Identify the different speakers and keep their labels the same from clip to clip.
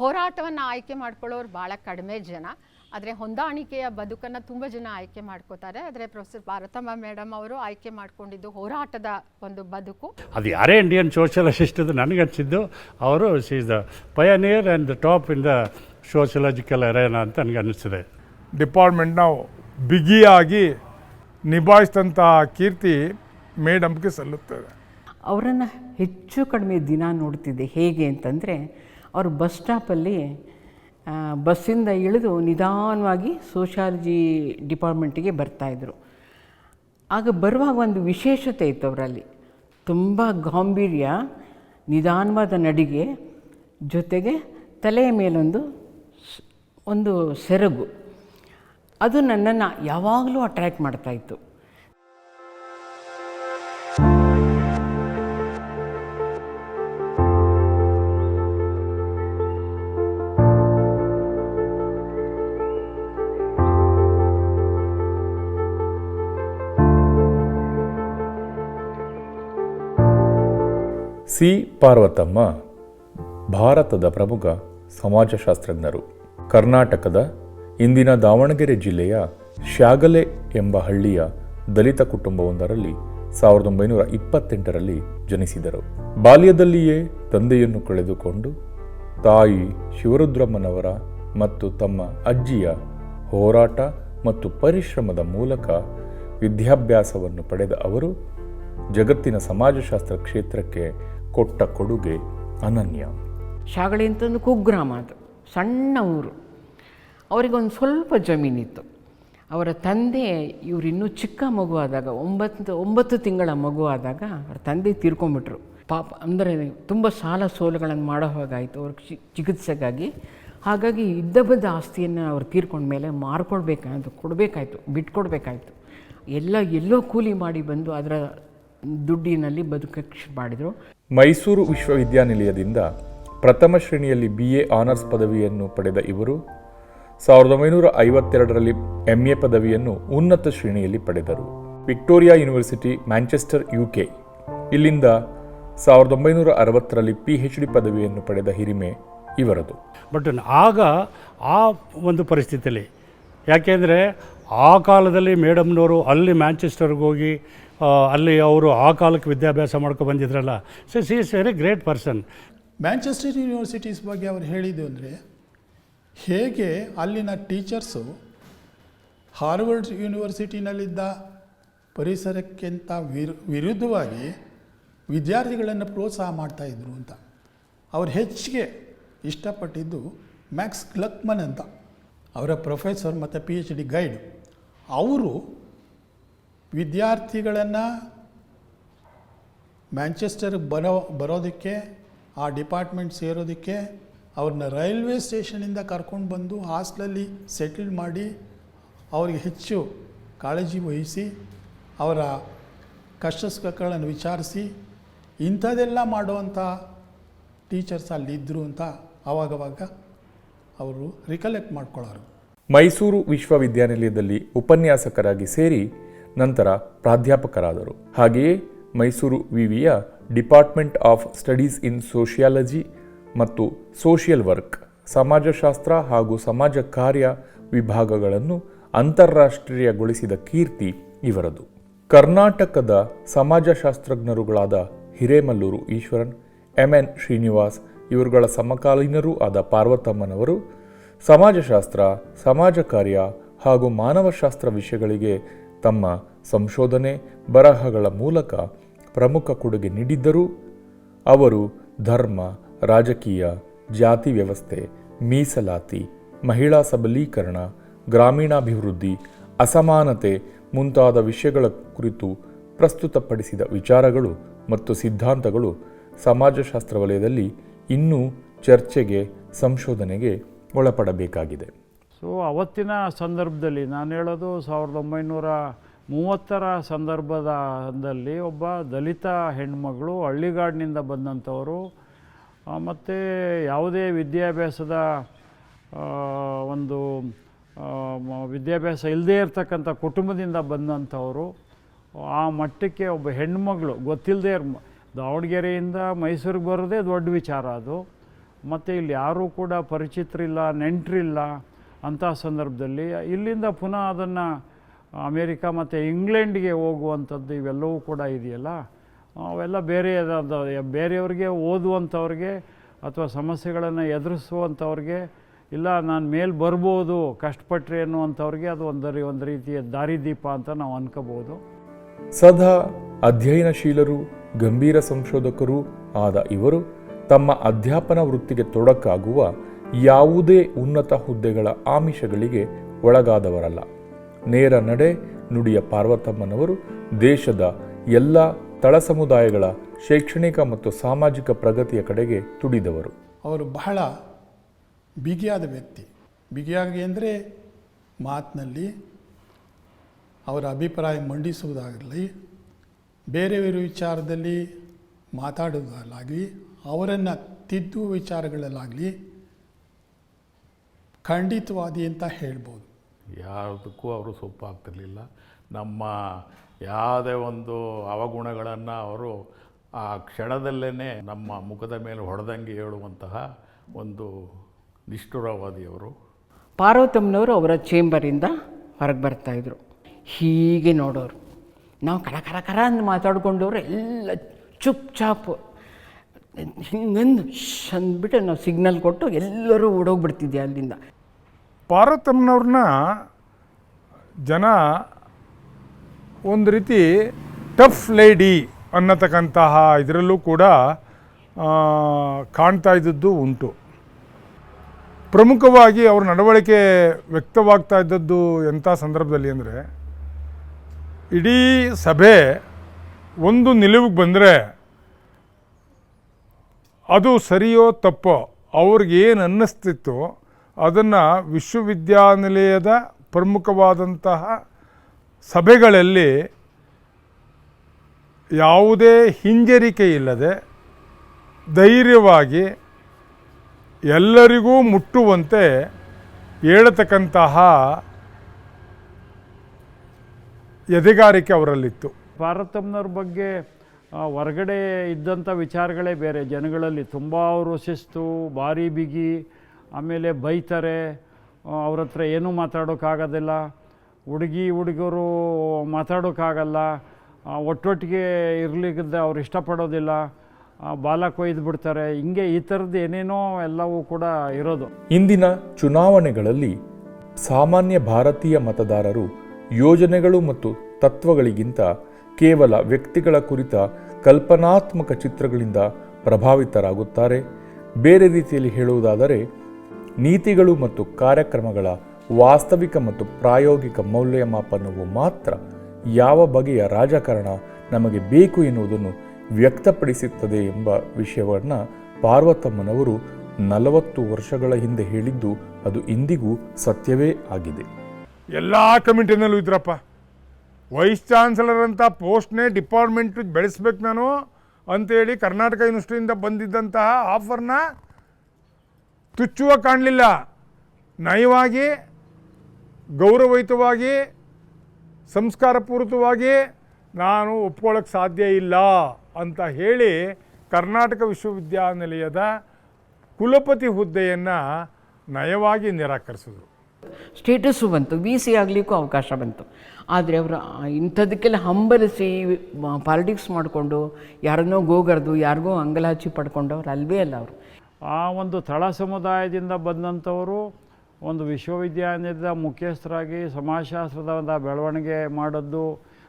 Speaker 1: ಹೋರಾಟವನ್ನು ಆಯ್ಕೆ ಮಾಡ್ಕೊಳ್ಳೋರು ಭಾಳ ಕಡಿಮೆ ಜನ. ಆದರೆ ಹೊಂದಾಣಿಕೆಯ ಬದುಕನ್ನು ತುಂಬ ಜನ ಆಯ್ಕೆ ಮಾಡ್ಕೋತಾರೆ. ಆದರೆ ಪ್ರೊಫೆಸರ್ ಭಾರತಮ್ಮ ಮೇಡಮ್ ಅವರು ಆಯ್ಕೆ ಮಾಡ್ಕೊಂಡಿದ್ದು ಹೋರಾಟದ ಒಂದು ಬದುಕು.
Speaker 2: ಅದು ಯಾರೇ ಇಂಡಿಯನ್ ಸೋಷಿಯಲಿಸ್ಟ್ ಅದು ನನಗನ್ಸಿದ್ದು ಅವರು she is the pioneer and the top in the sociological arena ಅಂತ ನನಗೆ ಅನ್ನಿಸ್ತದೆ
Speaker 3: ಡಿಪಾರ್ಟ್ಮೆಂಟ್ನ ಬಿಗಿಯಾಗಿ ನಿಭಾಯಿಸಿದಂಥ ಕೀರ್ತಿ ಮೇಡಮ್ಗೆ ಸಲ್ಲುತ್ತದೆ.
Speaker 4: ಅವರನ್ನು ಹೆಚ್ಚು ಕಡಿಮೆ ದಿನ ನೋಡ್ತಿದ್ದೆ ಹೇಗೆ ಅಂತಂದರೆ ಅವರು ಬಸ್ ಸ್ಟಾಪಲ್ಲಿ ಬಸ್ಸಿಂದ ಇಳಿದು ನಿಧಾನವಾಗಿ ಸೋಷಾಲಜಿ ಡಿಪಾರ್ಟ್ಮೆಂಟಿಗೆ ಬರ್ತಾಯಿದ್ರು ಆಗ ಬರುವಾಗ ಒಂದು ವಿಶೇಷತೆ ಇತ್ತು ಅವರಲ್ಲಿ. ತುಂಬ ಗಾಂಭೀರ್ಯ, ನಿಧಾನವಾದ ನಡಿಗೆ, ಜೊತೆಗೆ ತಲೆಯ ಮೇಲೊಂದು ಒಂದು ಸೆರಗು. ಅದು ನನ್ನನ್ನು ಯಾವಾಗಲೂ ಅಟ್ರ್ಯಾಕ್ಟ್ ಮಾಡ್ತಾಯಿತ್ತು
Speaker 5: ಸಿ ಪಾರ್ವತಮ್ಮ, ಭಾರತದ ಪ್ರಮುಖ ಸಮಾಜಶಾಸ್ತ್ರಜ್ಞರು. ಕರ್ನಾಟಕದ ಇಂದಿನ ದಾವಣಗೆರೆ ಜಿಲ್ಲೆಯ ಶ್ಯಾಗಲೆ ಎಂಬ ಹಳ್ಳಿಯ ದಲಿತ ಕುಟುಂಬವೊಂದರಲ್ಲಿ ಸಾವಿರದ ಒಂಬೈನೂರ ಇಪ್ಪತ್ತೆಂಟರಲ್ಲಿ ಜನಿಸಿದರು. ಬಾಲ್ಯದಲ್ಲಿಯೇ ತಂದೆಯನ್ನು ಕಳೆದುಕೊಂಡು ತಾಯಿ ಶಿವರುದ್ರಮ್ಮನವರ ಮತ್ತು ತಮ್ಮ ಅಜ್ಜಿಯ ಹೋರಾಟ ಮತ್ತು ಪರಿಶ್ರಮದ ಮೂಲಕ ವಿದ್ಯಾಭ್ಯಾಸವನ್ನು ಪಡೆದ ಅವರು ಜಗತ್ತಿನ ಸಮಾಜಶಾಸ್ತ್ರ ಕ್ಷೇತ್ರಕ್ಕೆ ಕೊಟ್ಟ ಕೊಡುಗೆ ಅನನ್ಯ.
Speaker 4: ಶಾಗಳಿ ಅಂತ ಒಂದು ಕುಗ್ರಾಮ ಅದು, ಸಣ್ಣ ಊರು. ಅವರಿಗೊಂದು ಸ್ವಲ್ಪ ಜಮೀನಿತ್ತು. ಅವರ ತಂದೆ ಇವರು ಇನ್ನೂ ಚಿಕ್ಕ ಮಗುವಾದಾಗ ಒಂಬತ್ತು ಒಂಬತ್ತು ತಿಂಗಳ ಮಗುವಾದಾಗ ಅವರ ತಂದೆ ತೀರ್ಕೊಂಬಿಟ್ರು ಪಾಪ, ಅಂದರೆ ತುಂಬ ಸಾಲ ಸೋಲುಗಳನ್ನು ಮಾಡೋ ಹಾಗಾಯಿತು ಅವ್ರ ಚಿಕಿತ್ಸೆಗಾಗಿ. ಹಾಗಾಗಿ ಇದ್ದ ಬದ್ದ ಆಸ್ತಿಯನ್ನು ಅವ್ರು ತೀರ್ಕೊಂಡ ಮೇಲೆ ಮಾರ್ಕೊಳ್ಬೇಕಾಯ್ತು ಕೊಡಬೇಕಾಯ್ತು, ಬಿಟ್ಕೊಡ್ಬೇಕಾಯ್ತು. ಎಲ್ಲ ಎಲ್ಲೋ ಕೂಲಿ ಮಾಡಿ ಬಂದು ಅದರ ದುಡ್ಡಿನಲ್ಲಿ ಬದುಕಕ್ಕೆ ಮಾಡಿದರು.
Speaker 5: ಮೈಸೂರು ವಿಶ್ವವಿದ್ಯಾನಿಲಯದಿಂದ ಪ್ರಥಮ ಶ್ರೇಣಿಯಲ್ಲಿ ಬಿ ಎ ಆನರ್ಸ್ ಪದವಿಯನ್ನು ಪಡೆದ ಇವರು ಸಾವಿರದ ಒಂಬೈನೂರ ಐವತ್ತೆರಡರಲ್ಲಿ ಎಂ ಎ ಪದವಿಯನ್ನು ಉನ್ನತ ಶ್ರೇಣಿಯಲ್ಲಿ ಪಡೆದರು. ವಿಕ್ಟೋರಿಯಾ ಯೂನಿವರ್ಸಿಟಿ, ಮ್ಯಾಂಚೆಸ್ಟರ್ ಯುಕೆ ಇಲ್ಲಿಂದ ಸಾವಿರದ ಒಂಬೈನೂರ ಅರವತ್ತರಲ್ಲಿ ಪಿ ಹೆಚ್ ಡಿ ಪದವಿಯನ್ನು ಪಡೆದ ಹಿರಿಮೆ ಇವರದು.
Speaker 2: ಬಟ್ ಆಗ ಆ ಒಂದು ಪರಿಸ್ಥಿತಿಯಲ್ಲಿ, ಯಾಕೆಂದರೆ ಆ ಕಾಲದಲ್ಲಿ ಮೇಡಮ್ನವರು ಅಲ್ಲಿ ಮ್ಯಾಂಚೆಸ್ಟರ್ಗೆ ಹೋಗಿ ಅಲ್ಲಿ ಅವರು ಆ ಕಾಲಕ್ಕೆ ವಿದ್ಯಾಭ್ಯಾಸ ಮಾಡ್ಕೊ ಬಂದಿದ್ರಲ್ಲ. So she is very great person
Speaker 6: Manchester universities ಬಗ್ಗೆ ಅವರು ಹೇಳಿದ್ದು ಅಂದರೆ, ಹೇಗೆ ಅಲ್ಲಿನ ಟೀಚರ್ಸು ಹಾರ್ವರ್ಡ್ ಯೂನಿವರ್ಸಿಟಿನಲ್ಲಿದ್ದ ಪರಿಸರಕ್ಕಿಂತ ವಿರು, ವಿರುದ್ಧವಾಗಿ ವಿದ್ಯಾರ್ಥಿಗಳನ್ನು ಪ್ರೋತ್ಸಾಹ ಮಾಡ್ತಾಯಿದ್ರು ಅಂತ. ಅವ್ರು ಹೆಚ್ಚಿಗೆ ಇಷ್ಟಪಟ್ಟಿದ್ದು ಮ್ಯಾಕ್ಸ್ ಕ್ಲಕ್ಮನ್ ಅಂತ. ಅವರ ಪ್ರೊಫೆಸರ್ ಮತ್ತು ಪಿ ಎಚ್ ಡಿ ಗೈಡ್ ಅವರು ವಿದ್ಯಾರ್ಥಿಗಳನ್ನು ಮ್ಯಾಂಚೆಸ್ಟರ್ಗೆ ಬರೋ, ಬರೋದಕ್ಕೆ, ಆ ಡಿಪಾರ್ಟ್ಮೆಂಟ್ ಸೇರೋದಕ್ಕೆ ಅವ್ರನ್ನ ರೈಲ್ವೆ ಸ್ಟೇಷನಿಂದ ಕರ್ಕೊಂಡು ಬಂದು ಹಾಸ್ಟ್ಲಲ್ಲಿ ಸೆಟಲ್ ಮಾಡಿ ಅವರಿಗೆ ಹೆಚ್ಚು ಕಾಳಜಿ ವಹಿಸಿ, ಅವರ ಕಷ್ಟ ಸುಖಗಳನ್ನು ವಿಚಾರಿಸಿ, ಇಂಥದ್ದೆಲ್ಲ ಮಾಡುವಂಥ ಟೀಚರ್ಸ್ ಅಲ್ಲಿದ್ದರು ಅಂತ ಆವಾಗವಾಗ ಅವರು ರಿಕಲೆಕ್ಟ್ ಮಾಡ್ಕೊಳ್ಳೋರು.
Speaker 5: ಮೈಸೂರು ವಿಶ್ವವಿದ್ಯಾನಿಲಯದಲ್ಲಿ ಉಪನ್ಯಾಸಕರಾಗಿ ಸೇರಿ ನಂತರ ಪ್ರಾಧ್ಯಾಪಕರಾದರು. ಹಾಗೆಯೇ ಮೈಸೂರು ವಿವಿಯ department of studies in sociology ಮತ್ತು ಸೋಷಿಯಲ್ ವರ್ಕ್, ಸಮಾಜಶಾಸ್ತ್ರ ಹಾಗೂ ಸಮಾಜ ಕಾರ್ಯ ವಿಭಾಗಗಳನ್ನು ಅಂತಾರಾಷ್ಟ್ರೀಯಗೊಳಿಸಿದ ಕೀರ್ತಿ ಇವರದು. ಕರ್ನಾಟಕದ ಸಮಾಜಶಾಸ್ತ್ರಜ್ಞರುಗಳಾದ ಹಿರೇಮಲ್ಲೂರು ಈಶ್ವರನ್, ಎಂ ಎನ್ ಶ್ರೀನಿವಾಸ್ ಇವರುಗಳ ಸಮಕಾಲೀನರೂ ಆದ ಪಾರ್ವತಮ್ಮನವರು ಸಮಾಜಶಾಸ್ತ್ರ, ಸಮಾಜ ಕಾರ್ಯ ಹಾಗೂ ಮಾನವಶಾಸ್ತ್ರ ವಿಷಯಗಳಿಗೆ ತಮ್ಮ ಸಂಶೋಧನೆ ಬರಹಗಳ ಮೂಲಕ ಪ್ರಮುಖ ಕೊಡುಗೆ ನೀಡಿದ್ದರೂ ಅವರು ಧರ್ಮ, ರಾಜಕೀಯ, ಜಾತಿ ವ್ಯವಸ್ಥೆ, ಮೀಸಲಾತಿ, ಮಹಿಳಾ ಸಬಲೀಕರಣ, ಗ್ರಾಮೀಣಾಭಿವೃದ್ಧಿ, ಅಸಮಾನತೆ ಮುಂತಾದ ವಿಷಯಗಳ ಕುರಿತು ಪ್ರಸ್ತುತಪಡಿಸಿದ ವಿಚಾರಗಳು ಮತ್ತು ಸಿದ್ಧಾಂತಗಳು ಸಮಾಜಶಾಸ್ತ್ರ ವಲಯದಲ್ಲಿ ಇನ್ನೂ ಚರ್ಚೆಗೆ, ಸಂಶೋಧನೆಗೆ ಒಳಪಡಬೇಕಾಗಿದೆ.
Speaker 7: ಸೊ ಅವತ್ತಿನ ಸಂದರ್ಭದಲ್ಲಿ ನಾನು ಹೇಳೋದು ಸಾವಿರದ ಒಂಬೈನೂರ ಮೂವತ್ತರ ಸಂದರ್ಭದಲ್ಲಿ ಒಬ್ಬ ದಲಿತ ಹೆಣ್ಮಗಳು ಹಳ್ಳಿಗಾಡಿನಿಂದ ಬಂದಂಥವರು ಮತ್ತು ಯಾವುದೇ ವಿದ್ಯಾಭ್ಯಾಸದ ಒಂದು ವಿದ್ಯಾಭ್ಯಾಸ ಇಲ್ಲದೇ ಇರತಕ್ಕಂಥ ಕುಟುಂಬದಿಂದ ಬಂದಂಥವರು, ಆ ಮಟ್ಟಕ್ಕೆ ಒಬ್ಬ ಹೆಣ್ಮಗಳು ಗೊತ್ತಿಲ್ಲದೆ ದಾವಣಗೆರೆಯಿಂದ ಮೈಸೂರಿಗೆ ಬರೋದೇ ದೊಡ್ಡ ವಿಚಾರ ಅದು. ಮತ್ತು ಇಲ್ಲಿ ಯಾರೂ ಕೂಡ ಪರಿಚಿತರಿಲ್ಲ, ನೆಂಟರಿಲ್ಲ ಅಂಥ ಸಂದರ್ಭದಲ್ಲಿ, ಇಲ್ಲಿಂದ ಪುನಃ ಅದನ್ನು ಅಮೇರಿಕ ಮತ್ತು ಇಂಗ್ಲೆಂಡ್ಗೆ ಹೋಗುವಂಥದ್ದು ಇವೆಲ್ಲವೂ ಕೂಡ ಇದೆಯಲ್ಲ? ಅವೆಲ್ಲ ಬೇರೆ ಬೇರೆಯವ್ರಿಗೆ ಓದುವಂಥವ್ರಿಗೆ ಅಥವಾ ಸಮಸ್ಯೆಗಳನ್ನು ಎದುರಿಸುವಂಥವ್ರಿಗೆ, ಇಲ್ಲ ನಾನು ಮೇಲೆ ಬರ್ಬೋದು ಕಷ್ಟಪಟ್ಟರೆ ಅನ್ನುವಂಥವ್ರಿಗೆ ಅದು ಒಂದು ರಿ- ಒಂದು ರೀತಿಯ ದಾರಿದೀಪ ಅಂತ ನಾವು ಅನ್ಕೋಬೋದು
Speaker 5: ಸದಾ ಅಧ್ಯಯನಶೀಲರು, ಗಂಭೀರ ಸಂಶೋಧಕರು ಆದ ಇವರು ತಮ್ಮ ಅಧ್ಯಾಪನ ವೃತ್ತಿಗೆ ತೊಡಕಾಗುವ ಯಾವುದೇ ಉನ್ನತ ಹುದ್ದೆಗಳ ಆಮಿಷಗಳಿಗೆ ಒಳಗಾದವರಲ್ಲ. ನೇರ ನಡೆ ನುಡಿಯ ಪಾರ್ವತಮ್ಮನವರು ದೇಶದ ಎಲ್ಲ ತಳ ಸಮುದಾಯಗಳ ಶೈಕ್ಷಣಿಕ ಮತ್ತು ಸಾಮಾಜಿಕ ಪ್ರಗತಿಯ ಕಡೆಗೆ ತುಡಿದವರು.
Speaker 6: ಅವರು ಬಹಳ ಬಿಗಿಯಾದ ವ್ಯಕ್ತಿ. ಬಿಗಿಯಾಗಿ ಅಂದರೆ ಮಾತಿನಲ್ಲಿ ಅವರ ಅಭಿಪ್ರಾಯ ಮಂಡಿಸುವುದಾಗಲಿ ಬೇರೆಯವರ ವಿಚಾರದಲ್ಲಿ ಮಾತಾಡುವುದಲ್ಲಾಗಲಿ ಅವರನ್ನು ತಿದ್ದುವ ವಿಚಾರಗಳಲ್ಲಾಗಲಿ ಖಂಡಿತವಾದಿ ಅಂತ ಹೇಳ್ಬೋದು.
Speaker 8: ಯಾವುದಕ್ಕೂ ಅವರು ಸೊಪ್ಪು ಆಗ್ತಿರಲಿಲ್ಲ ನಮ್ಮ ಯಾವುದೇ ಒಂದು ಅವಗುಣಗಳನ್ನು ಅವರು ಆ ಕ್ಷಣದಲ್ಲೇ ನಮ್ಮ ಮುಖದ ಮೇಲೆ ಹೊಡೆದಂಗೆ ಹೇಳುವಂತಹ ಒಂದು ನಿಷ್ಠುರವಾದಿಯವರು.
Speaker 4: ಪಾರ್ವತಮ್ಮನವರು ಅವರ ಚೇಂಬರಿಂದ ಹೊರಗೆ ಬರ್ತಾಯಿದ್ರು ಹೀಗೆ ನೋಡೋರು. ನಾವು ಕರ ಕರ ಕರ ಅಂತ ಮಾತಾಡ್ಕೊಂಡವ್ರು ಎಲ್ಲ ಚುಪ್ ಚಾಪ್. ಹಿಂಗಂದು ಅಂದ್ಬಿಟ್ಟು ನಾವು ಸಿಗ್ನಲ್ ಕೊಟ್ಟು ಎಲ್ಲರೂ ಓಡೋಗ್ಬಿಡ್ತಿದ್ದೆ ಅಲ್ಲಿಂದ.
Speaker 3: ಪಾರ್ವತಮ್ಮನವ್ರನ್ನ ಜನ ಒಂದು ರೀತಿ ಟಫ್ ಲೇಡಿ ಅನ್ನತಕ್ಕಂತಹ ಇದರಲ್ಲೂ ಕೂಡ ಕಾಣ್ತಾ ಇದ್ದದ್ದು ಉಂಟು. ಪ್ರಮುಖವಾಗಿ ಅವ್ರ ನಡವಳಿಕೆ ವ್ಯಕ್ತವಾಗ್ತಾ ಇದ್ದದ್ದು ಎಂಥ ಸಂದರ್ಭದಲ್ಲಿ ಅಂದರೆ, ಇಡೀ ಸಭೆ ಒಂದು ನಿಲುವಿಗೆ ಬಂದರೆ ಅದು ಸರಿಯೋ ತಪ್ಪೋ ಅವ್ರಿಗೇನು ಅನ್ನಿಸ್ತಿತ್ತು ಅದನ್ನು ವಿಶ್ವವಿದ್ಯಾನಿಲಯದ ಪ್ರಮುಖವಾದಂತಹ ಸಭೆಗಳಲ್ಲಿ ಯಾವುದೇ ಹಿಂಜರಿಕೆ ಇಲ್ಲದೆ ಧೈರ್ಯವಾಗಿ ಎಲ್ಲರಿಗೂ ಮುಟ್ಟುವಂತೆ ಹೇಳತಕ್ಕಂತಹ ಎದೆಗಾರಿಕೆ ಅವರಲ್ಲಿತ್ತು.
Speaker 7: ಭಾರತಮ್ನವ್ರ ಬಗ್ಗೆ ಹೊರಗಡೆ ಇದ್ದಂಥ ವಿಚಾರಗಳೇ ಬೇರೆ. ಜನಗಳಲ್ಲಿ ತುಂಬ ಅವರು ಶಿಸ್ತು ಭಾರಿ ಬಿಗಿ. ಆಮೇಲೆ ಬೈತಾರೆ ಅವ್ರ ಹತ್ರ ಏನೂ ಮಾತಾಡೋಕ್ಕಾಗೋದಿಲ್ಲ. ಹುಡುಗಿ, ಹುಡುಗರು ಮಾತಾಡೋಕ್ಕಾಗಲ್ಲ. ಒಟ್ಟೊಟ್ಟಿಗೆ ಇರ್ಲಿಕ್ಕೆ ಅವ್ರು ಇಷ್ಟಪಡೋದಿಲ್ಲ. ಬಾಲ ಕೊಯ್ದು ಬಿಡ್ತಾರೆ. ಹಿಂಗೆ ಈ ಥರದ್ದು ಏನೇನೋ ಎಲ್ಲವೂ ಕೂಡ ಇರೋದು.
Speaker 5: ಇಂದಿನ ಚುನಾವಣೆಗಳಲ್ಲಿ ಸಾಮಾನ್ಯ ಭಾರತೀಯ ಮತದಾರರು ಯೋಜನೆಗಳು ಮತ್ತು ತತ್ವಗಳಿಗಿಂತ ಕೇವಲ ವ್ಯಕ್ತಿಗಳ ಕುರಿತ ಕಲ್ಪನಾತ್ಮಕ ಚಿತ್ರಗಳಿಂದ ಪ್ರಭಾವಿತರಾಗುತ್ತಾರೆ. ಬೇರೆ ರೀತಿಯಲ್ಲಿ ಹೇಳುವುದಾದರೆ ನೀತಿಗಳು ಮತ್ತು ಕಾರ್ಯಕ್ರಮಗಳ ವಾಸ್ತವಿಕ ಮತ್ತು ಪ್ರಾಯೋಗಿಕ ಮೌಲ್ಯಮಾಪನವು ಮಾತ್ರ ಯಾವ ಬಗೆಯ ರಾಜಕಾರಣ ನಮಗೆ ಬೇಕು ಎನ್ನುವುದನ್ನು ವ್ಯಕ್ತಪಡಿಸುತ್ತದೆ ಎಂಬ ವಿಷಯವನ್ನು ಪಾರ್ವತಮ್ಮನವರು ನಲವತ್ತು ವರ್ಷಗಳ ಹಿಂದೆ ಹೇಳಿದ್ದು ಅದು ಇಂದಿಗೂ ಸತ್ಯವೇ ಆಗಿದೆ.
Speaker 3: ಎಲ್ಲ ಕಮಿಟಿನಲ್ಲೂ ಇದ್ರಪ್ಪ. ವೈಸ್ ಚಾನ್ಸಲರ್ ಅಂತ ಪೋಸ್ಟ್ನೇ ಡಿಪಾರ್ಟ್ಮೆಂಟ್ ಬೆಳೆಸ್ಬೇಕು ನಾನು ಅಂತೇಳಿ ಕರ್ನಾಟಕ ಯೂನಿವರ್ಸಿಟಿಯಿಂದ ಬಂದಿದ್ದಂತಹ ಆಫರ್ನ ತುಚ್ಚುವ ಕಾಣಲಿಲ್ಲ. ನಯವಾಗಿ, ಗೌರವಯುತವಾಗಿ, ಸಂಸ್ಕಾರಪೂರಿತವಾಗಿ ನಾನು ಒಪ್ಕೊಳ್ಳೋಕ್ಕೆ ಸಾಧ್ಯ ಇಲ್ಲ ಅಂತ ಹೇಳಿ ಕರ್ನಾಟಕ ವಿಶ್ವವಿದ್ಯಾನಿಲಯದ ಕುಲಪತಿ ಹುದ್ದೆಯನ್ನು ನಯವಾಗಿ ನಿರಾಕರಿಸಿದರು.
Speaker 4: ಸ್ಟೇಟಸ್ಸು ಬಂತು ವಿ ಸಿ ಆಗಲಿಕ್ಕೂ ಅವಕಾಶ ಬಂತು. ಆದರೆ ಅವರು ಇಂಥದಕ್ಕೆಲ್ಲ ಹಂಬಲಿಸಿ ಪಾಲಿಟಿಕ್ಸ್ ಮಾಡಿಕೊಂಡು, ಯಾರನ್ನೋ ಗೋಗರ್ದು, ಯಾರಿಗೋ ಅಂಗಲಾಚಿ ಪಡ್ಕೊಂಡವ್ರು ಅಲ್ವೇ ಅಲ್ಲ ಅವರು.
Speaker 7: ಆ ಒಂದು ತಳ ಸಮುದಾಯದಿಂದ ಬಂದಂಥವರು ಒಂದು ವಿಶ್ವವಿದ್ಯಾನಿಲಯದ ಮುಖ್ಯಸ್ಥರಾಗಿ, ಸಮಾಜಶಾಸ್ತ್ರದ ಬೆಳವಣಿಗೆ ಮಾಡೋದು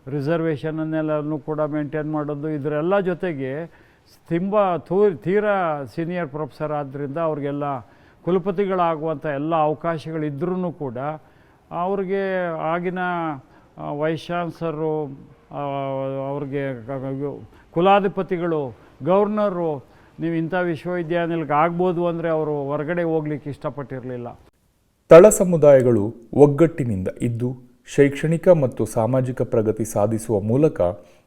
Speaker 7: ರಿಸರ್ವೇಷನನ್ನೆಲ್ಲನೂ ಕೂಡ ಮೇಂಟೈನ್ ಮಾಡೋದು ಇದರೆಲ್ಲ ಜೊತೆಗೆ ತುಂಬ ತೂ ತೀರಾ ಸೀನಿಯರ್ ಪ್ರೊಫೆಸರ್ ಆದ್ದರಿಂದ ಅವ್ರಿಗೆಲ್ಲ ಕುಲಪತಿಗಳಾಗುವಂಥ ಎಲ್ಲ ಅವಕಾಶಗಳಿದ್ರೂ ಕೂಡ ಅವ್ರಿಗೆ ಆಗಿನ ವೈಸ್ ಚಾನ್ಸರು ಅವ್ರಿಗೆ ಕುಲಾಧಿಪತಿಗಳು ಗವರ್ನರು ನೀವು ಇಂಥ ವಿಶ್ವವಿದ್ಯಾನಿಲಯಕ್ಕೆ ಆಗ್ಬೋದು ಅಂದರೆ ಅವರು ಹೊರಗಡೆ ಹೋಗ್ಲಿಕ್ಕೆ ಇಷ್ಟಪಟ್ಟಿರಲಿಲ್ಲ.
Speaker 5: ತಳ ಸಮುದಾಯಗಳು ಒಗ್ಗಟ್ಟಿನಿಂದ ಇದ್ದು ಶೈಕ್ಷಣಿಕ ಮತ್ತು ಸಾಮಾಜಿಕ ಪ್ರಗತಿ ಸಾಧಿಸುವ ಮೂಲಕ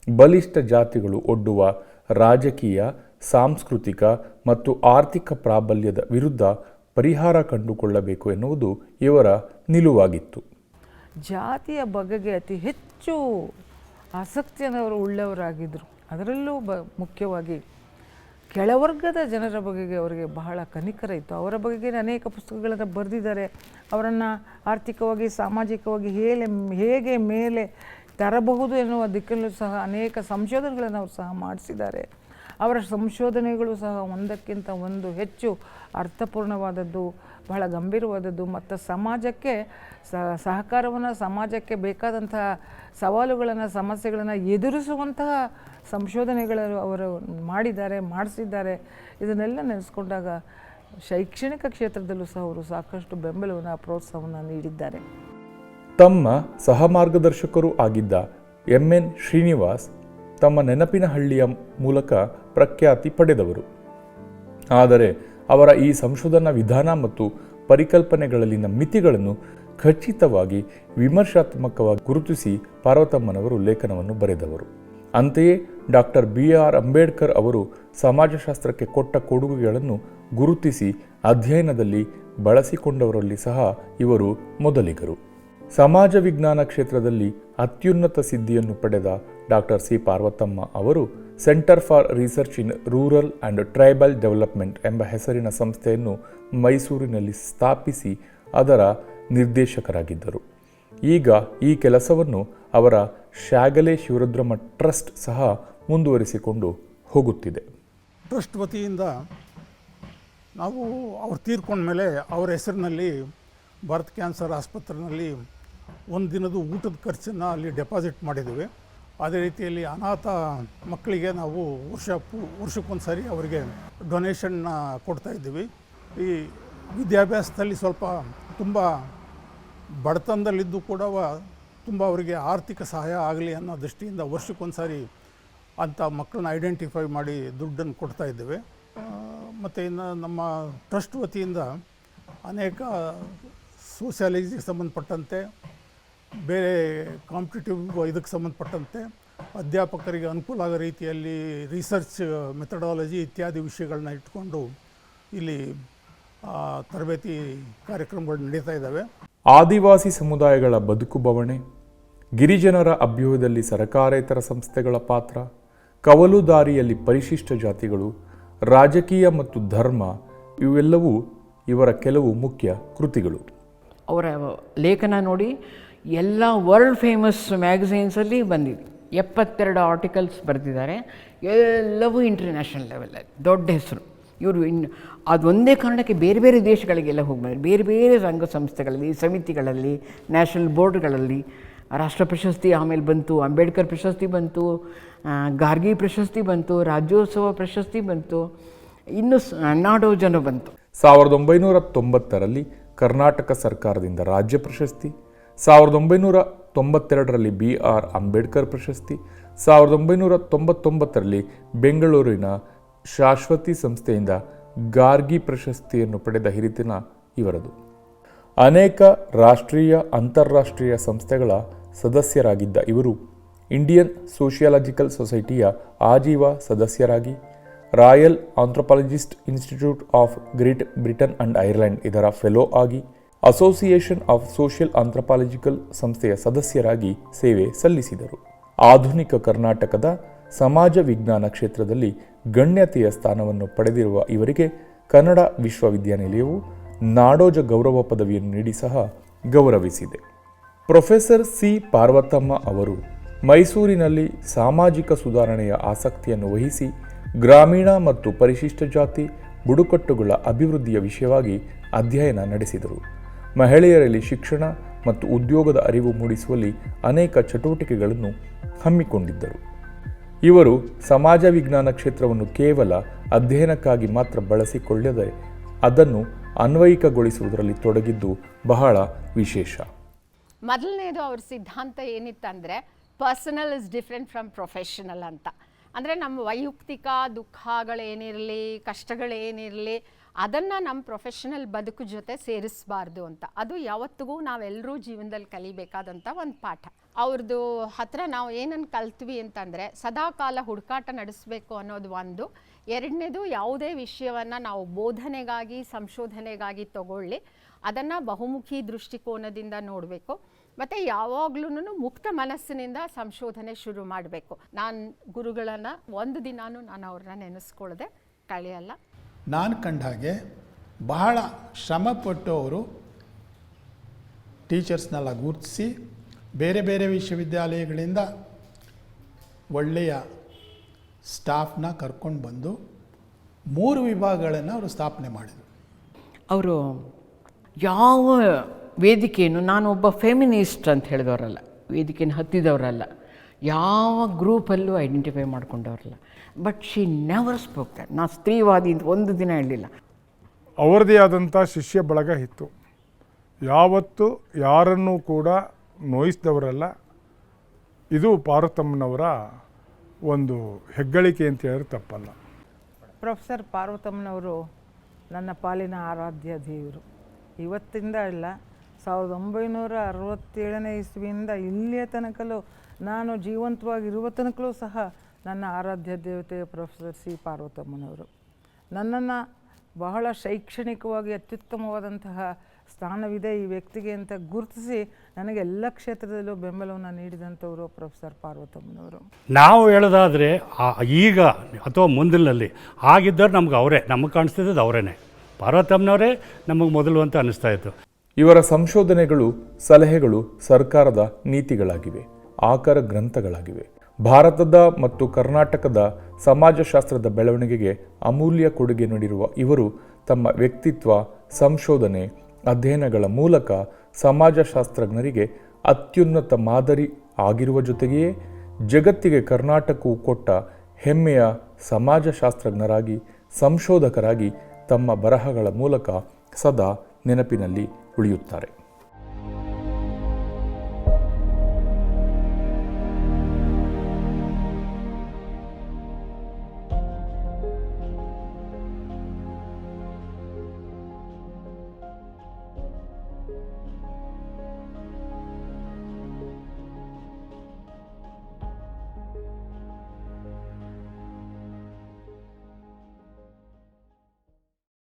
Speaker 5: ಬಲಿಷ್ಠ ಜಾತಿಗಳು ಒಡ್ಡುವ ರಾಜಕೀಯ ಸಾಂಸ್ಕೃತಿಕ ಮತ್ತು ಆರ್ಥಿಕ ಪ್ರಾಬಲ್ಯದ ವಿರುದ್ಧ ಪರಿಹಾರ ಕಂಡುಕೊಳ್ಳಬೇಕು ಎನ್ನುವುದು ಇವರ ನಿಲುವಾಗಿತ್ತು.
Speaker 9: ಜಾತಿಯ ಬಗೆಗೆ ಅತಿ ಹೆಚ್ಚು ಆಸಕ್ತಿಯನ್ನು ಅವರು ಉಳ್ಳವರಾಗಿದ್ದರು ಅದರಲ್ಲೂ ಬ ಮುಖ್ಯವಾಗಿ ಕೆಳವರ್ಗದ ಜನರ ಬಗೆಗೆ ಅವರಿಗೆ ಬಹಳ ಕನಿಕರ ಇತ್ತು. ಅವರ ಬಗೆಗೆ ಅನೇಕ ಪುಸ್ತಕಗಳನ್ನು ಬರೆದಿದ್ದಾರೆ. ಅವರನ್ನು ಆರ್ಥಿಕವಾಗಿ, ಸಾಮಾಜಿಕವಾಗಿ ಹೇಗೆ ಹೇಗೆ ಮೇಲೆ ತರಬಹುದು ಎನ್ನುವ ದಿಕ್ಕಲ್ಲೂ ಸಹ ಅನೇಕ ಸಂಶೋಧನೆಗಳನ್ನು ಅವರು ಸಹ ಮಾಡಿಸಿದ್ದಾರೆ. ಅವರ ಸಂಶೋಧನೆಗಳು ಸಹ ಒಂದಕ್ಕಿಂತ ಒಂದು ಹೆಚ್ಚು ಅರ್ಥಪೂರ್ಣವಾದದ್ದು, ಬಹಳ ಗಂಭೀರವಾದದ್ದು. ಮತ್ತು ಸಮಾಜಕ್ಕೆ ಸಹಕಾರವನ್ನು, ಸಮಾಜಕ್ಕೆ ಬೇಕಾದಂತಹ ಸವಾಲುಗಳನ್ನು, ಸಮಸ್ಯೆಗಳನ್ನು ಎದುರಿಸುವಂತಹ ಸಂಶೋಧನೆಗಳು ಅವರು ಮಾಡಿದ್ದಾರೆ, ಮಾಡಿಸಿದ್ದಾರೆ. ಇದನ್ನೆಲ್ಲ ನೆನೆಸ್ಕೊಂಡಾಗ ಶೈಕ್ಷಣಿಕ ಕ್ಷೇತ್ರದಲ್ಲೂ ಸಹ ಅವರು ಸಾಕಷ್ಟು ಬೆಂಬಲವನ್ನು, ಪ್ರೋತ್ಸಾಹವನ್ನು ನೀಡಿದ್ದಾರೆ.
Speaker 5: ತಮ್ಮ ಸಹ ಮಾರ್ಗದರ್ಶಕರು ಆಗಿದ್ದ ಎಂ ಎನ್ ಶ್ರೀನಿವಾಸ್ ತಮ್ಮ ನೆನಪಿನ ಹಳ್ಳಿಯ ಮೂಲಕ ಪ್ರಖ್ಯಾತಿ ಪಡೆದವರು. ಆದರೆ ಅವರ ಈ ಸಂಶೋಧನಾ ವಿಧಾನ ಮತ್ತು ಪರಿಕಲ್ಪನೆಗಳಲ್ಲಿನ ಮಿತಿಗಳನ್ನು ಖಚಿತವಾಗಿ ವಿಮರ್ಶಾತ್ಮಕವಾಗಿ ಗುರುತಿಸಿ ಪಾರ್ವತಮ್ಮನವರು ಲೇಖನವನ್ನು ಬರೆದವರು. ಅಂತೆಯೇ ಡಾಕ್ಟರ್ ಬಿ ಆರ್ ಅಂಬೇಡ್ಕರ್ ಅವರು ಸಮಾಜಶಾಸ್ತ್ರಕ್ಕೆ ಕೊಟ್ಟ ಕೊಡುಗೆಗಳನ್ನು ಗುರುತಿಸಿ ಅಧ್ಯಯನದಲ್ಲಿ ಬಳಸಿಕೊಂಡವರಲ್ಲಿ ಸಹ ಇವರು ಮೊದಲಿಗರು. ಸಮಾಜ ವಿಜ್ಞಾನ ಕ್ಷೇತ್ರದಲ್ಲಿ ಅತ್ಯುನ್ನತ ಸಿದ್ಧಿಯನ್ನು ಪಡೆದ ಡಾಕ್ಟರ್ ಸಿ ಪಾರ್ವತಮ್ಮ ಅವರು centre for research in rural and tribal development ಎಂಬ ಹೆಸರಿನ ಸಂಸ್ಥೆಯನ್ನು ಮೈಸೂರಿನಲ್ಲಿ ಸ್ಥಾಪಿಸಿ ಅದರ ನಿರ್ದೇಶಕರಾಗಿದ್ದರು. ಈಗ ಈ ಕೆಲಸವನ್ನು ಅವರ ಶ್ಯಾಗಲೆ ಶಿವರುದ್ರಮ ಟ್ರಸ್ಟ್ ಸಹ ಮುಂದುವರಿಸಿಕೊಂಡು ಹೋಗುತ್ತಿದೆ.
Speaker 6: ಟ್ರಸ್ಟ್ ವತಿಯಿಂದ ನಾವು ಅವ್ರು ತೀರ್ಕೊಂಡ ಮೇಲೆ ಅವರ ಹೆಸರಿನಲ್ಲಿ ಭಾರತ್ ಕ್ಯಾನ್ಸರ್ ಆಸ್ಪತ್ರೆಯಲ್ಲಿ ಒಂದು ದಿನದ ಊಟದ ಖರ್ಚನ್ನು ಅಲ್ಲಿ ಡೆಪಾಸಿಟ್ ಮಾಡಿದ್ದೀವಿ. ಅದೇ ರೀತಿಯಲ್ಲಿ ಅನಾಥ ಮಕ್ಕಳಿಗೆ ನಾವು ವರ್ಷ ವರ್ಷಕ್ಕೊಂದು ಸಾರಿ ಅವರಿಗೆ ಡೊನೇಷನ್ನ ಕೊಡ್ತಾ ಇದ್ದೀವಿ. ಈ ವಿದ್ಯಾಭ್ಯಾಸದಲ್ಲಿ ಸ್ವಲ್ಪ ತುಂಬ ಬಡತನದಲ್ಲಿದ್ದು ಕೂಡ ತುಂಬ ಅವರಿಗೆ ಆರ್ಥಿಕ ಸಹಾಯ ಆಗಲಿ ಅನ್ನೋ ದೃಷ್ಟಿಯಿಂದ ವರ್ಷಕ್ಕೊಂದು ಸಾರಿ ಅಂಥ ಮಕ್ಕಳನ್ನ ಐಡೆಂಟಿಫೈ ಮಾಡಿ ದುಡ್ಡನ್ನು ಕೊಡ್ತಾ ಇದ್ದೇವೆ. ಮತ್ತು ಇನ್ನು ನಮ್ಮ ಟ್ರಸ್ಟ್ ವತಿಯಿಂದ ಅನೇಕ ಸೋಷಿಯಾಲಜಿಗೆ ಸಂಬಂಧಪಟ್ಟಂತೆ ಬೇರೆ ಕಾಂಪಿಟೇಟಿವ್ ಇದಕ್ಕೆ ಸಂಬಂಧಪಟ್ಟಂತೆ ಅಧ್ಯಾಪಕರಿಗೆ ಅನುಕೂಲ ಆಗೋ ರೀತಿಯಲ್ಲಿ ರಿಸರ್ಚ್ ಮೆಥಡಾಲಜಿ ಇತ್ಯಾದಿ ವಿಷಯಗಳನ್ನ ಇಟ್ಕೊಂಡು ಇಲ್ಲಿ ತರಬೇತಿ ಕಾರ್ಯಕ್ರಮಗಳು ನಡೀತಾ ಇದ್ದಾವೆ.
Speaker 5: ಆದಿವಾಸಿ ಸಮುದಾಯಗಳ ಬದುಕು ಬವಣೆ ಗಿರಿಜನರ ಅಭ್ಯುದಯದಲ್ಲಿ ಸರಕಾರೇತರ ಸಂಸ್ಥೆಗಳ ಪಾತ್ರ ಕವಲು ದಾರಿಯಲ್ಲಿ ಪರಿಶಿಷ್ಟ ಜಾತಿಗಳು ರಾಜಕೀಯ ಮತ್ತು ಧರ್ಮ ಇವೆಲ್ಲವೂ ಇವರ ಕೆಲವು ಮುಖ್ಯ ಕೃತಿಗಳು.
Speaker 4: ಅವರ ಲೇಖನ ನೋಡಿ ಎಲ್ಲ ವರ್ಲ್ಡ್ ಫೇಮಸ್ ಮ್ಯಾಗಝೀನ್ಸಲ್ಲಿ ಬಂದಿದೆ. ಎಪ್ಪತ್ತೆರಡು ಆರ್ಟಿಕಲ್ಸ್ ಬರೆದಿದ್ದಾರೆ. ಎಲ್ಲವೂ ಇಂಟರ್ನ್ಯಾಷನಲ್ ಲೆವೆಲಲ್ಲಿ ದೊಡ್ಡ ಹೆಸರು. ಇವರು ಇನ್ ಅದೊಂದೇ ಕಾರಣಕ್ಕೆ ಬೇರೆ ಬೇರೆ ದೇಶಗಳಿಗೆಲ್ಲ ಹೋಗಿ ಬಂದಿದ್ದಾರೆ. ಬೇರೆ ಬೇರೆ ಸಂಘ ಸಂಸ್ಥೆಗಳಲ್ಲಿ, ಸಮಿತಿಗಳಲ್ಲಿ ನ್ಯಾಷನಲ್ ಬೋರ್ಡ್ಗಳಲ್ಲಿ ರಾಷ್ಟ್ರ ಪ್ರಶಸ್ತಿ ಆಮೇಲೆ ಬಂತು, ಅಂಬೇಡ್ಕರ್ ಪ್ರಶಸ್ತಿ ಬಂತು ಗಾರ್ಗಿ ಪ್ರಶಸ್ತಿ ಬಂತು, ರಾಜ್ಯೋತ್ಸವ ಪ್ರಶಸ್ತಿ ಬಂತು. ಇನ್ನು ನಾಡೋಜನ ಬಂತು.
Speaker 5: ಸಾವಿರದ ಒಂಬೈನೂರ ತೊಂಬತ್ತರಲ್ಲಿ ಕರ್ನಾಟಕ ಸರ್ಕಾರದಿಂದ ರಾಜ್ಯ ಪ್ರಶಸ್ತಿ ಸಾವಿರದ ಒಂಬೈನೂರ ತೊಂಬತ್ತೆರಡರಲ್ಲಿ ಬಿ ಆರ್ ಅಂಬೇಡ್ಕರ್ ಪ್ರಶಸ್ತಿ, ಸಾವಿರದ ಒಂಬೈನೂರ ತೊಂಬತ್ತೊಂಬತ್ತರಲ್ಲಿ ಬೆಂಗಳೂರಿನ ಶಾಶ್ವತಿ ಸಂಸ್ಥೆಯಿಂದ ಗಾರ್ಗಿ ಪ್ರಶಸ್ತಿಯನ್ನು ಪಡೆದ ಹಿರಿತಿನ ಇವರದು. ಅನೇಕ ರಾಷ್ಟ್ರೀಯ, ಅಂತಾರಾಷ್ಟ್ರೀಯ ಸಂಸ್ಥೆಗಳ ಸದಸ್ಯರಾಗಿದ್ದ ಇವರು ಇಂಡಿಯನ್ ಸೋಷಿಯಾಲಜಿಕಲ್ ಸೊಸೈಟಿಯ ಆಜೀವ ಸದಸ್ಯರಾಗಿ, royal anthropologist institute of great Britain and Ireland ಇದರ ಫೆಲೋ ಆಗಿ ಅಸೋಸಿಯೇಷನ್ ಆಫ್ ಸೋಷಿಯಲ್ ಆಂಥ್ರಪಾಲಜಿಕಲ್ ಸಂಸ್ಥೆಯ ಸದಸ್ಯರಾಗಿ ಸೇವೆ ಸಲ್ಲಿಸಿದರು ಆಧುನಿಕ ಕರ್ನಾಟಕದ ಸಮಾಜ ವಿಜ್ಞಾನ ಕ್ಷೇತ್ರದಲ್ಲಿ ಗಣ್ಯತೆಯ ಸ್ಥಾನವನ್ನು ಪಡೆದಿರುವ ಇವರಿಗೆ ಕನ್ನಡ ವಿಶ್ವವಿದ್ಯಾನಿಲಯವು ನಾಡೋಜ ಗೌರವ ಪದವಿಯನ್ನು ನೀಡಿ ಸಹ ಗೌರವಿಸಿದೆ ಪ್ರೊಫೆಸರ್ ಸಿ ಪಾರ್ವತಮ್ಮ ಅವರು ಮೈಸೂರಿನಲ್ಲಿ ಸಾಮಾಜಿಕ ಸುಧಾರಣೆಯ ಆಸಕ್ತಿಯನ್ನು ವಹಿಸಿ ಗ್ರಾಮೀಣ ಮತ್ತು ಪರಿಶಿಷ್ಟ ಜಾತಿ ಬುಡಕಟ್ಟುಗಳ ಅಭಿವೃದ್ಧಿಯ ವಿಷಯವಾಗಿ ಅಧ್ಯಯನ ನಡೆಸಿದರು. ಮಹಿಳೆಯರಲ್ಲಿ ಶಿಕ್ಷಣ ಮತ್ತು ಉದ್ಯೋಗದ ಅರಿವು ಮೂಡಿಸುವಲ್ಲಿ ಅನೇಕ ಚಟುವಟಿಕೆಗಳನ್ನು ಹಮ್ಮಿಕೊಂಡಿದ್ದರು. ಇವರು ಸಮಾಜ ವಿಜ್ಞಾನ ಕ್ಷೇತ್ರವನ್ನು ಕೇವಲ ಅಧ್ಯಯನಕ್ಕಾಗಿ ಮಾತ್ರ ಬಳಸಿಕೊಳ್ಳದೆ ಅದನ್ನು ಅನ್ವಯಿಕಗೊಳಿಸುವುದರಲ್ಲಿ ತೊಡಗಿದ್ದು ಬಹಳ ವಿಶೇಷ.
Speaker 1: ಮೊದಲನೇದು ಅವ್ರ ಸಿದ್ಧಾಂತ ಏನಿತ್ತಂದರೆ personal is different from professional ಅಂತ. ಅಂದರೆ ನಮ್ಮ ವೈಯಕ್ತಿಕ ದುಃಖಗಳೇನಿರಲಿ, ಕಷ್ಟಗಳೇನಿರಲಿ ಅದನ್ನು ನಮ್ಮ ಪ್ರೊಫೆಷನಲ್ ಬದುಕು ಜೊತೆ ಸೇರಿಸಬಾರ್ದು ಅಂತ. ಅದು ಯಾವತ್ತಿಗೂ ನಾವೆಲ್ಲರೂ ಜೀವನದಲ್ಲಿ ಕಲಿಬೇಕಾದಂಥ ಒಂದು ಪಾಠ. ಅವ್ರದ್ದು ಹತ್ರ ನಾವು ಏನನ್ನು ಕಲ್ತ್ವಿ ಅಂತಂದರೆ ಸದಾಕಾಲ ಹುಡುಕಾಟ ನಡೆಸಬೇಕು ಅನ್ನೋದು ಒಂದು. ಎರಡನೇದು ಯಾವುದೇ ವಿಷಯವನ್ನು ನಾವು ಬೋಧನೆಗಾಗಿ, ಸಂಶೋಧನೆಗಾಗಿ ತಗೊಳ್ಳಿ, ಅದನ್ನು ಬಹುಮುಖಿ ದೃಷ್ಟಿಕೋನದಿಂದ ನೋಡಬೇಕು. ಮತ್ತು ಯಾವಾಗ್ಲೂ ಮುಕ್ತ ಮನಸ್ಸಿನಿಂದ ಸಂಶೋಧನೆ ಶುರು ಮಾಡಬೇಕು. ನಾನು ಗುರುಗಳನ್ನು ಒಂದು ದಿನಾನು ನಾನು ಅವ್ರನ್ನ ನೆನೆಸ್ಕೊಳ್ಳದೆ ಕಳೆಯಲ್ಲ.
Speaker 10: ನಾನು ಕಂಡ ಹಾಗೆ ಬಹಳ ಶ್ರಮಪಟ್ಟು ಅವರು ಟೀಚರ್ಸ್ನೆಲ್ಲ ಗುರುತಿಸಿ ಬೇರೆ ಬೇರೆ ವಿಶ್ವವಿದ್ಯಾಲಯಗಳಿಂದ ಒಳ್ಳೆಯ ಸ್ಟಾಫ್ನ ಕರ್ಕೊಂಡು ಬಂದು ಮೂರು ವಿಭಾಗಗಳನ್ನು ಅವರು ಸ್ಥಾಪನೆ ಮಾಡಿದರು.
Speaker 4: ಅವರು ಯಾವ ವೇದಿಕೆಯನ್ನು, ನಾನು ಒಬ್ಬ ಫೆಮಿನಿಸ್ಟ್ ಅಂತ ಹೇಳಿದವರಲ್ಲ, ವೇದಿಕೆಯನ್ನು ಹತ್ತಿದವರಲ್ಲ, ಯಾವ ಗ್ರೂಪಲ್ಲೂ identify ಮಾಡ್ಕೊಂಡವರಲ್ಲ. But she never spoke that ನಾ ಸ್ತ್ರೀವಾದಿ ಅಂತ ಒಂದು ದಿನ ಹೇಳಲಿಲ್ಲ
Speaker 3: ಅವರದೇ ಆದಂಥ ಶಿಷ್ಯ ಬಳಗ ಇತ್ತು. ಯಾವತ್ತೂ ಯಾರನ್ನೂ ಕೂಡ ನೋಯಿಸಿದವರಲ್ಲ. ಇದು ಪಾರ್ವತಮ್ಮನವರ ಒಂದು ಹೆಗ್ಗಳಿಕೆ ಅಂತ ಹೇಳಿದ್ರೆ ತಪ್ಪಲ್ಲ.
Speaker 9: ಪ್ರೊಫೆಸರ್ ಪಾರ್ವತಮ್ಮನವರು ನನ್ನ ಪಾಲಿನ ಆರಾಧ್ಯ ದೇವರು. ಇವತ್ತಿಂದ ಇಲ್ಲ ಸಾವಿರದ ಒಂಬೈನೂರ ಅರವತ್ತೇಳನೇ ಇಸ್ವಿಯಿಂದ ಇಲ್ಲಿಯ ತನಕಲೂ ನಾನು ಜೀವಂತವಾಗಿರುವ ತನಕಲೂ ಸಹ ನನ್ನ ಆರಾಧ್ಯ ದೇವತೆ ಪ್ರೊಫೆಸರ್ ಸಿ ಪಾರ್ವತಮ್ಮನವರು. ನನ್ನನ್ನು ಬಹಳ ಶೈಕ್ಷಣಿಕವಾಗಿ ಅತ್ಯುತ್ತಮವಾದಂತಹ ಸ್ಥಾನವಿದೆ ಈ ವ್ಯಕ್ತಿಗೆ ಅಂತ ಗುರುತಿಸಿ ನನಗೆ ಎಲ್ಲ ಕ್ಷೇತ್ರದಲ್ಲೂ ಬೆಂಬಲವನ್ನು ನೀಡಿದಂಥವರು ಪ್ರೊಫೆಸರ್ ಪಾರ್ವತಮ್ಮನವರು.
Speaker 2: ನಾವು ಹೇಳೋದಾದರೆ ಈಗ ಅಥವಾ ಮುಂದಿನಲ್ಲಿ ಆಗಿದ್ದವ್ರು ನಮ್ಗೆ ಅವರೇ ನಮಗೆ ಕಾಣಿಸ್ತಿದ್ದು ಅವರೇನೆ. ಪಾರ್ವತಮ್ಮನವರೇ ನಮಗೆ ಮೊದಲು ಅಂತ ಅನ್ನಿಸ್ತಾ ಇತ್ತು.
Speaker 5: ಇವರ ಸಂಶೋಧನೆಗಳು ಸಲಹೆಗಳು ಸರ್ಕಾರದ ನೀತಿಗಳಾಗಿವೆ ಆಕರ ಗ್ರಂಥಗಳಾಗಿವೆ. ಭಾರತದ ಮತ್ತು ಕರ್ನಾಟಕದ ಸಮಾಜಶಾಸ್ತ್ರದ ಬೆಳವಣಿಗೆಗೆ ಅಮೂಲ್ಯ ಕೊಡುಗೆ ನೀಡಿರುವ ಇವರು ತಮ್ಮ ವ್ಯಕ್ತಿತ್ವ, ಸಂಶೋಧನೆ, ಅಧ್ಯಯನಗಳ ಮೂಲಕ ಸಮಾಜಶಾಸ್ತ್ರಜ್ಞರಿಗೆ ಅತ್ಯುನ್ನತ ಮಾದರಿ ಆಗಿರುವ ಜೊತೆಗೆಯೇ ಜಗತ್ತಿಗೆ ಕರ್ನಾಟಕವು ಕೊಟ್ಟ ಹೆಮ್ಮೆಯ ಸಮಾಜಶಾಸ್ತ್ರಜ್ಞರಾಗಿ, ಸಂಶೋಧಕರಾಗಿ ತಮ್ಮ ಬರಹಗಳ ಮೂಲಕ ಸದಾ ನೆನಪಿನಲ್ಲಿ ಉಳಿಯುತ್ತಾರೆ.